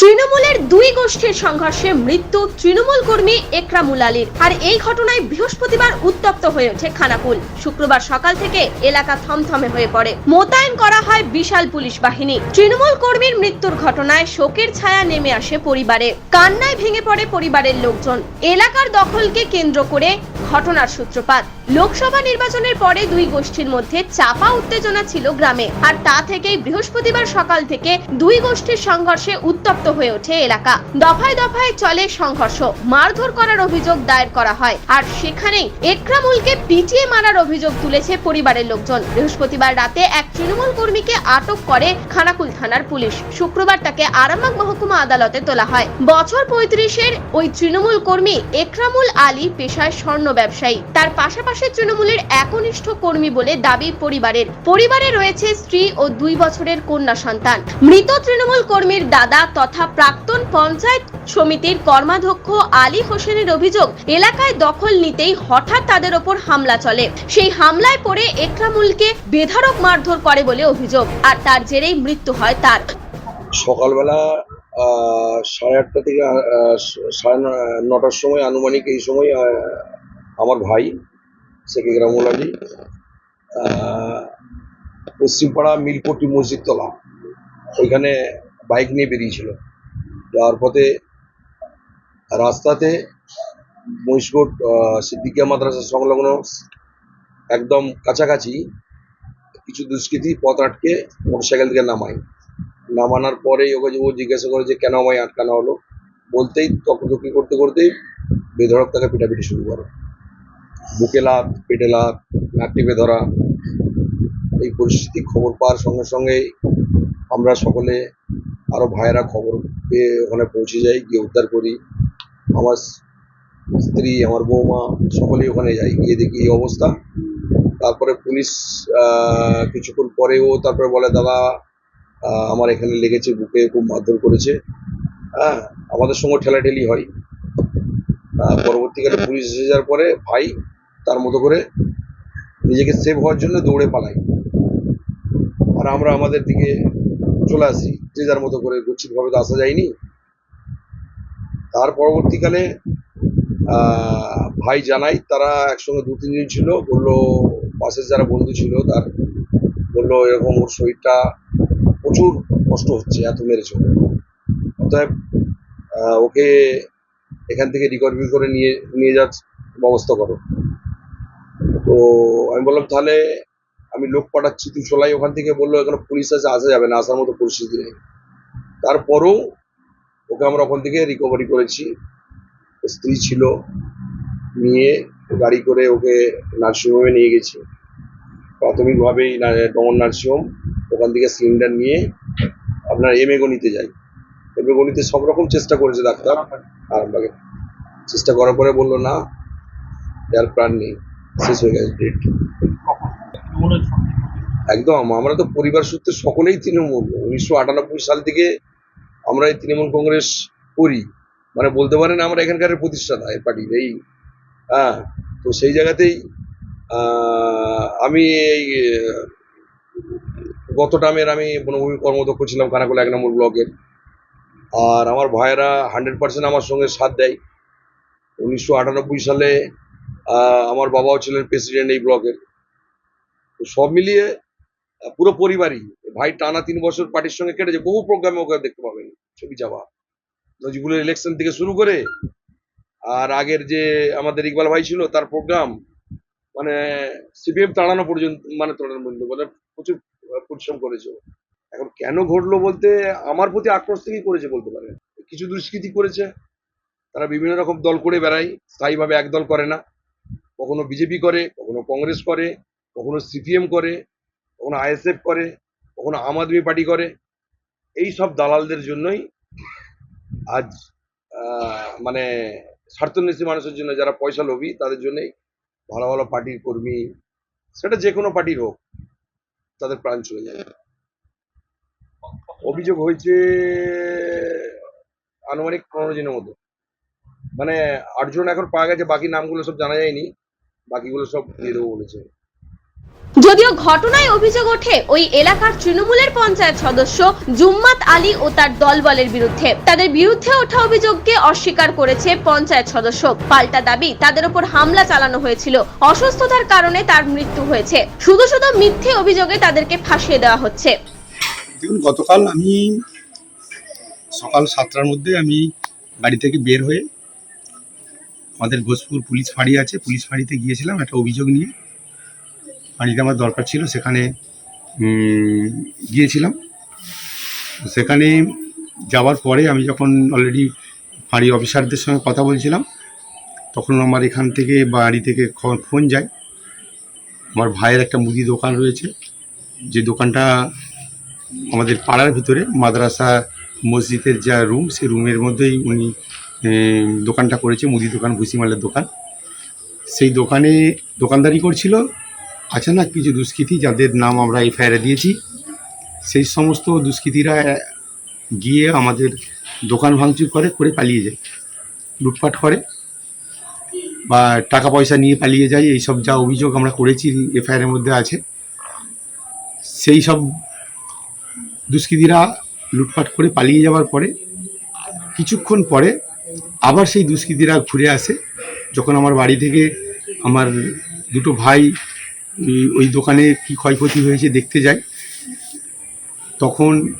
তৃণমূলের দুই গোষ্ঠীর সংঘর্ষে মৃত্যু তৃণমূল কর্মী একরামুল আলীর। আর এই ঘটনায় বৃহস্পতিবার উত্তপ্ত হয়ে ওঠে খানাকুল। শুক্রবার সকাল থেকে এলাকা থমথমে হয়ে পড়ে। মোতায়েন করা হয় বিশাল পুলিশ বাহিনী। তৃণমূল কর্মীর মৃত্যুর ঘটনায় শোকের ছায়া নেমে আসে পরিবারে। কান্নায় ভেঙে পড়ে পরিবারের লোকজন। এলাকার দখলকে কেন্দ্র করে ঘটনার সূত্রপাত। লোকসভা নির্বাচনের পরে দুই গোষ্ঠীর মধ্যে চাপা উত্তেজনা ছিল গ্রামে। আর তা থেকেই বৃহস্পতিবার সকাল থেকে দুই গোষ্ঠীর সংঘর্ষে উত্তপ্ত হয়ে ওঠে এলাকা। দফায় দফায় চলে সংঘর্ষ। মারধর করার অভিযোগ দায়ের করা হয়। আর সেখানেই একরামুলকে পিটিয়ে মারার অভিযোগ তুলেছে পরিবারের লোকজন। বৃহস্পতিবার রাতে এক তৃণমূল কর্মীকে আটক করে খানাকুল থানার পুলিশ। শুক্রবার তাকে আরামবাগ মহকুমা আদালতে তোলা হয়। বছর পঁয়ত্রিশের ওই তৃণমূল কর্মী একরামুল আলী পেশায় স্বর্ণ ব্যবসায়ী। তার পাশাপাশি তৃণমূলের একনিষ্ঠ কর্মী বলে দাবি পরিবারের। পরিবারে রয়েছে স্ত্রী ও দুই বছরের কন্যা সন্তান। মৃত তৃণমূল কর্মীর দাদা তথা প্রাক্তন পঞ্চায়েত সমিতির কর্মাধ্যক্ষ আলী হোসেনের অভিযোগ, এলাকায় দখল নিতেই হঠাৎ তাদের ওপর হামলা চলে। সেই হামলায় পড়ে একরামুলকে বেধারক মারধর করে বলে অভিযোগ, আর তার জেরেই মৃত্যু হয় তার। সকালবেলা সাড়ে আটটা থেকে সাড়ে নটার সময় আনুমানিক এই সময় আমার ভাই শেখ রামুল আলী পশ্চিমপাড়া মিলপট্টি মসজিদ তলা। ওইখানে বাইক নিয়ে বেরিয়েছিল। যাওয়ার পথে রাস্তাতে মহিষকোট সিদ্দিকিয়া মাদ্রাসা সংলগ্ন একদম কাছাকাছি কিছু দুষ্কৃতী পথ আটকে মোটরসাইকেল থেকে নামায়। নামানোর পরেই ওকে ও জিজ্ঞাসা করে যে, কেন আমায় আটকানো হলো? বলতেই তকতকি করতে করতেই বেধড়ক তাকে পিটাপিটি শুরু করে। বুকে লাত পেটে লাত নাক টিপে ধরা, এই পরিস্থিতি খবর পাওয়ার সঙ্গে সঙ্গেই আমরা সকলে আরও ভাইয়েরা খবর পেয়ে ওখানে পৌঁছে যাই, গিয়ে উদ্ধার করি। আমার স্ত্রী, আমার বৌমা সকলেই ওখানে যাই, গিয়ে দেখি এই অবস্থা। তারপরে পুলিশ কিছুক্ষণ পরেও তারপরে বলে, দাদা আমার এখানে লেগেছে, বুকে খুব মারধর করেছে। হ্যাঁ আমাদের সঙ্গে ঠেলাঠেলি হয়। পরবর্তীকালে পুলিশ এসে যাওয়ার পরে ভাই তার মতো করে নিজেকে সেভ হওয়ার জন্য দৌড়ে পালাই। আর আমরা আমাদের দিকে চলে আসি, যে যার মতো করে গচ্ছিতভাবে তো আসা যায়নি। তার পরবর্তীকালে ভাই জানাই, তারা একসঙ্গে দু, তিনজন ছিল, বলল, পাশের যারা বন্ধু ছিল তার, বলল, এরকম ওর শরীরটা প্রচুর কষ্ট হচ্ছে, এত মেরেছে। অতএব ওকে এখান থেকে রিকভারি করে নিয়ে নিয়ে যাওয়ার ব্যবস্থা করো। তো আমি বললাম, তাহলে আমি লোক পাঠাচ্ছি, তুই চলাই ওখান থেকে। বলল, এখানে পুলিশ আছে আসা যাবে না, আসার মতো পরিস্থিতি নেই। তারপরও ওকে আমরা ওখান থেকে রিকভারি করেছি। স্ত্রী ছিল, নিয়ে গাড়ি করে ওকে নার্সিংহোমে নিয়ে গেছি। প্রাথমিকভাবেই ডমন নার্সিংহোম ওখান থেকে সিলিন্ডার নিয়ে আপনার এম এ গণিতে যাই। এম এ গণিতে সব রকম চেষ্টা করেছে ডাক্তার। আরামবাগে চেষ্টা করার পরে বলল, না, যার প্রাণ নেই। শেষ হয়ে গেছে ডেট একদম আমরা তো পরিবার সূত্রে সকলেই তৃণমূল। উনিশশো আটানব্বই সাল থেকে আমরা এই তৃণমূল কংগ্রেস করি। মানে বলতে পারেন আমরা এখানকার প্রতিষ্ঠাতা এই পার্টির এই হ্যাঁ তো সেই জায়গাতেই আমি এই গত টার্মের আমি বনভূমি কর্মদক্ষ ছিলাম খানাকুলা এক নম্বর ব্লকের। আর আমার ভাইয়েরা হান্ড্রেড পার্সেন্ট আমার সঙ্গে সাথ দেয়। উনিশশো আটানব্বই সালে আমার বাবাও ছিলেন প্রেসিডেন্ট এই ব্লকের তো সব মিলিয়ে পুরো পরিবারই। ভাই টানা তিন বছর পার্টির সঙ্গে কেটেছে, বহু প্রোগ্রামে ওকে দেখতে পাবেন, ছবি চাপা নজিবুলের ইলেকশন থেকে শুরু করে, আর আগের যে আমাদের ইকবাল ভাই ছিল, তার প্রোগ্রাম মানে সিপিএম তাড়ানো পর্যন্ত মানে তাড়ানো পর্যন্ত মানে প্রচুর পরিশ্রম করেছে। এখন কেন ঘটলো বলতে, আমার প্রতি আক্রোশ থেকেই করেছে বলতে পারে কিছু দুষ্কৃতি করেছে, তারা বিভিন্ন রকম দল করে বেড়ায়, স্থায়ীভাবে এক দল করে না। কখনো বিজেপি করে, কখনো কংগ্রেস করে, কখনো সিপিএম করে, কখনো আইএসএফ করে, কখনো আম আদমি পার্টি করে। এই সব দালালদের জন্যই আজ মানে স্বার্থন্বেষী মানুষের জন্য যারা পয়সা লোভী, তাদের জন্যই ভালো ভালো পার্টির কর্মী, সেটা যে কোনো পার্টির হোক, তাদের প্রাণ চলে যায়। অভিযোগ হয়েছে আনুমানিক পনেরো জনের মতো মানে আটজন এখন পাওয়া গেছে, বাকি নামগুলো সব জানা যায়নি। বাকিগুলো সব দিয়ে দেবো বলেছে। যদিও ঘটনায় অভিযোগ ওঠে ওই এলাকার তৃণমূলের পঞ্চায়েত সদস্য জুম্মাত আলী ও তার দলবলের বিরুদ্ধে। তাদের বিরুদ্ধে ওঠা অভিযোগকে অস্বীকার করেছে পঞ্চায়েত সদস্য। পাল্টা দাবি তাদের উপর হামলা চালানো হয়েছিল। অসুস্থতার কারণে তার মৃত্যু হয়েছে। শুধু শুধু মিথ্যে অভিযোগে তাদেরকে ফাঁসিয়ে দেওয়া হচ্ছে। দেখুন গতকাল আমি সকাল সাতটার মধ্যে আমি বাড়ি থেকে বের হয়ে আমাদের ঘোষপুর পুলিশ ফাঁড়ি আছে। পুলিশ ফাঁড়িতে গিয়েছিলাম একটা অভিযোগ নিয়ে। ফাঁড়িতে আমার দরকার ছিল, সেখানে গিয়েছিলাম। সেখানে যাওয়ার পরে আমি যখন অলরেডি ফাঁড়ি অফিসারদের সঙ্গে কথা বলছিলাম, তখন আমার এখান থেকে বাড়ি থেকে ফোন যায়। আমার ভাইয়ের একটা মুদি দোকান রয়েছে। যে দোকানটা আমাদের পাড়ার ভিতরে, মাদ্রাসা মসজিদের যা রুম সেই রুমের মধ্যেই উনি দোকানটা করেছে মুদি দোকান, ভুসিমালের দোকান। সেই দোকানে দোকানদারি করছিল। আছে না কিছু দুষ্কৃতী যাদের নাম আমরা এফআইআরে দিয়েছি। সেই সমস্ত দুষ্কৃতীরা গিয়ে আমাদের দোকান ভাঙচুর করে করে পালিয়ে যায়। লুটপাট করে বা টাকা পয়সা নিয়ে পালিয়ে যায়। এইসব যা অভিযোগ আমরা করেছি এফআইআরের মধ্যে আছে। সেই সব দুষ্কৃতীরা লুটপাট করে পালিয়ে যাওয়ার পরে কিছুক্ষণ পরে আবার সেই দুষ্কৃতীরা ঘুরে আসে। যখন আমার বাড়ি থেকে আমার দুটো ভাই ওই- দোকানে কি ক্ষয়ক্ষতি হয়েছে দেখতে যায়, তখন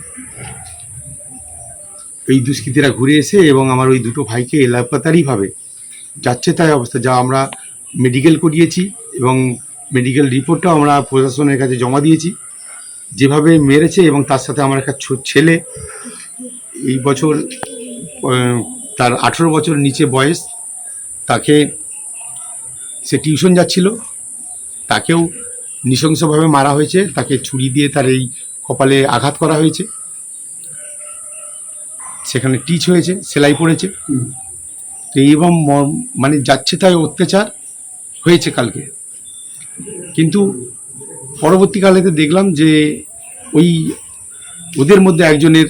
এই দুষ্কৃতীরা ঘুরে এসে এবং আমার ওই দুটো ভাইকে এলাকাতারিভাবে যাচ্ছে তাই অবস্থা। যা আমরা মেডিকেল করিয়েছি এবং মেডিকেল রিপোর্টটাও আমরা প্রশাসনের কাছে জমা দিয়েছি। যেভাবে মেরেছে এবং তার সাথে আমার একটা ছেলে, এই বছর তার আঠেরো বছর নিচে বয়স তাকে সে টিউশন যাচ্ছিল তাকেও নৃশংসভাবে মারা হয়েছে তাকে ছুরি দিয়ে তার এই কপালে আঘাত করা হয়েছে। সেখানে টিচ হয়েছে সেলাই পড়েছে। তো এবং মানে যাচ্ছে তাই অত্যাচার হয়েছে কালকে। কিন্তু পরবর্তীকালেতে দেখলাম যে ওই ওদের মধ্যে একজনের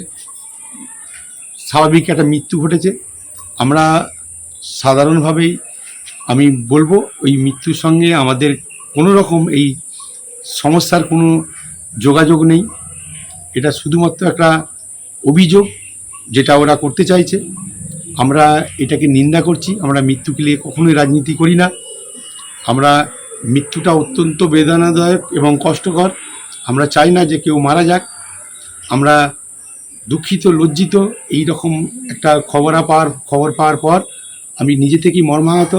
স্বাভাবিক একটা মৃত্যু ঘটেছে। আমরা সাধারণভাবেই আমি বলব, ওই মৃত্যুর সঙ্গে আমাদের কোনো রকম এই সমস্যার কোনো যোগাযোগ নেই। এটা শুধুমাত্র একটা অভিযোগ যেটা ওরা করতে চাইছে। আমরা এটাকে নিন্দা করছি, আমরা মৃত্যুকে নিয়ে কখনোই রাজনীতি করি না। আমরা মৃত্যুটা অত্যন্ত বেদনাদায়ক এবং কষ্টকর। আমরা চাই না যে কেউ মারা যাক। আমরা দুঃখিত, লজ্জিত এই রকম একটা খবর পাওয়ার খবর পাওয়ার পর আমি নিজে থেকেই মর্মাহত।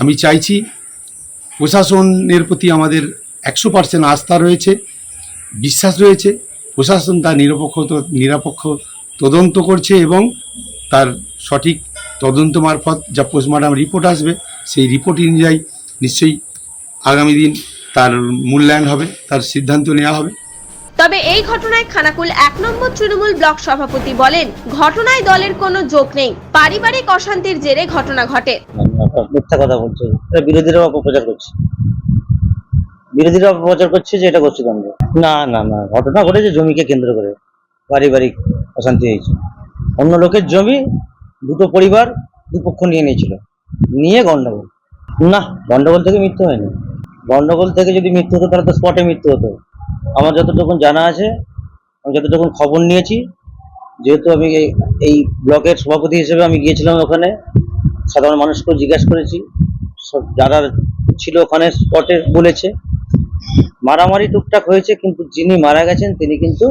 আমি চাইছি প্রশাসনের প্রতি আমাদের একশো পার্সেন্ট আস্থা রয়েছে, বিশ্বাস রয়েছে, প্রশাসন তার নিরপেক্ষ নিরপেক্ষ তদন্ত করছে এবং তার সঠিক তদন্ত মারফত যা পোস্টমর্টম রিপোর্ট আসবে, সেই রিপোর্ট অনুযায়ী নিশ্চয়ই আগামী দিন তার মূল্যায়ন হবে, তার সিদ্ধান্ত নেওয়া হবে। তবে এই ঘটনায় খানাকুল এক নম্বর তৃণমূল ব্লক সভাপতি বলেন, ঘটনায় দলের কোনো যোগ নেই। পারিবারিক অশান্তির জেরে ঘটনা ঘটে। মিথ্যা কথা বলছে। এটা বিরোধীরা অপপ্রচার করছে। বিরোধীরা অপপ্রচার করছে যে এটা গোষ্ঠীদ্বন্দ্ব। না না না, ঘটনা ঘটেছে জমিকে কেন্দ্র করে। পারিবারিক অশান্তি হয়েছে। অন্য লোকের জমি দুটো পরিবার দুপক্ষ নিয়ে নিয়েছিল। নিয়ে গন্ডগোল। না, গন্ডগোল থেকে মৃত্যু হয়নি। গন্ডগোল থেকে যদি মৃত্যু হতো, তাহলে তো স্পটে মৃত্যু হতো। আমার যতটুকু জানা আছে, আমি যতটুকু খবর নিয়েছি, যেহেতু আমি এই ব্লকের সভাপতি হিসেবে আমি গিয়েছিলাম ওখানে, সাধারণ মানুষকেও জিজ্ঞাসা করেছি, সব যারা ছিল ওখানে স্পটে বলেছে। মারামারি টুকটাক হয়েছে, কিন্তু যিনি মারা গেছেন, তিনি কিন্তু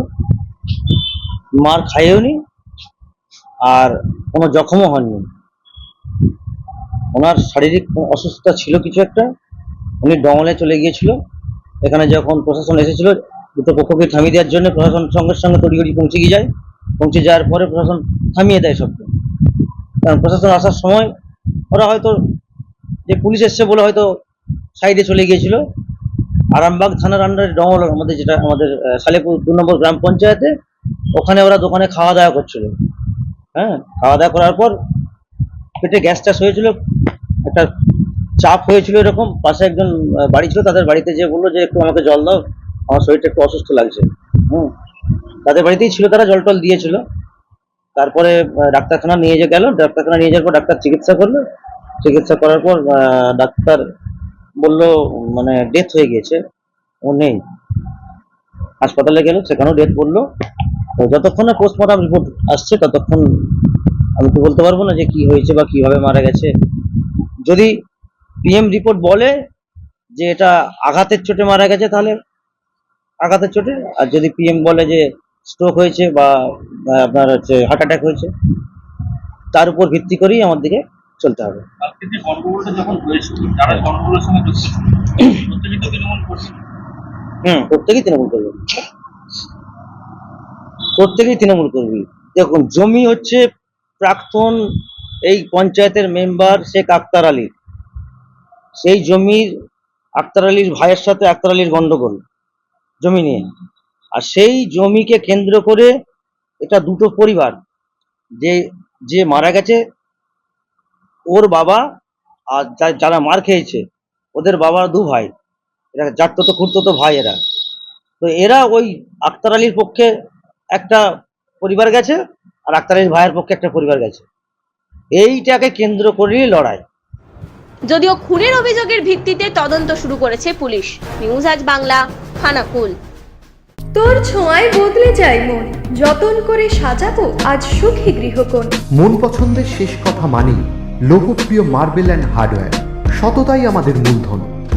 মার খাইয়েওনি আর কোনো জখমও হননি। ওনার শারীরিক অসুস্থতা ছিল কিছু একটা, উনি ডঙলে চলে গিয়েছিল। এখানে যখন প্রশাসন এসেছিল, দুটো পক্ষকে থামিয়ে দেওয়ার জন্য প্রশাসন সঙ্গে সঙ্গে তড়িঘড়ি পৌঁছে গিয়ে যায়। পৌঁছে যাওয়ার পরে প্রশাসন থামিয়ে দেয় সবকে। কারণ প্রশাসন আসার সময় ওরা হয়তো, যে পুলিশ এসছে বলে হয়তো সাইডে চলে গিয়েছিল। আরামবাগ থানার আন্ডারে ডমল আমাদের যেটা, আমাদের সালেপুর দু নম্বর গ্রাম পঞ্চায়েতে, ওখানে ওরা দোকানে খাওয়া দাওয়া করছিল। হ্যাঁ খাওয়া দাওয়া করার পর পেটে গ্যাস ট্যাস হয়েছিল। একটা চাপ হয়েছিল এরকম, পাশে একজন বাড়ি ছিল, তাদের বাড়িতে যে বলল যে একটু আমাকে জল দাও, আমার শরীরটা একটু অসুস্থ লাগছে। হুম। তাদের বাড়িতেই ছিল তারা, জল টল দিয়েছিল। তারপরে ডাক্তারখানা নিয়ে যে গেল, ডাক্তারখানা নিয়ে যাওয়ার পর ডাক্তার চিকিৎসা করল। চিকিৎসা করার পর ডাক্তার বলল মানে ডেথ হয়ে গিয়েছে, ও নেই। হাসপাতালে গেল, সেখানেও ডেথ পড়ল তো যতক্ষণ না পোস্টমর্টম রিপোর্ট আসছে, ততক্ষণ আমি তো বলতে পারব না যে কি হয়েছে বা কীভাবে মারা গেছে। যদি পিএম রিপোর্ট বলে যে এটা আঘাতের চোটে মারা গেছে তাহলে আঘাতের চোটে। আর যদি পিএম বলে যে স্ট্রোক হয়েছে বা আপনার হচ্ছে হার্ট অ্যাটাক হয়েছে তার উপর ভিত্তি করেই আমার দিকে চলতে হবে। হুম প্রত্যেকেই তৃণমূল করবে। প্রত্যেকেই তৃণমূল করবি। দেখুন জমি হচ্ছে প্রাক্তন এই পঞ্চায়েতের মেম্বার শেখ আক্তার আলীর সেই জমির আক্তার আলীর ভাইয়ের সাথে আক্তার আলীর গন্ডগোল জমি নিয়ে। আর সেই জমিকে কেন্দ্র করে এটা দুটো পরিবার, যে যে মারা গেছে, ওর বাবা আর যারা মার খেয়েছে, ওদের বাবা দু ভাই। এরা জাততো তো, খুঁড়তো তো ভাই এরা। তো এরা ওই আক্তার আলীর পক্ষে একটা পরিবার গেছে, আর আক্তার আলীর ভাইয়ের পক্ষে একটা পরিবার গেছে। এইটাকে কেন্দ্র করেই লড়াই। যদিও খুনের অভিযোগের ভিত্তিতে তদন্ত শুরু করেছে পুলিশ। নিউজ আজ বাংলা খানাকুল। তোর ছোঁয়ায় বদলে যায় মন। যতন করে সাজাবো আজ সুখী গৃহকোণ। মন পছন্দের শেষ কথা মানি লোকপ্রিয় মার্বেল অ্যান্ড হার্ডওয়্যার। সততাই আমাদের মূলধন।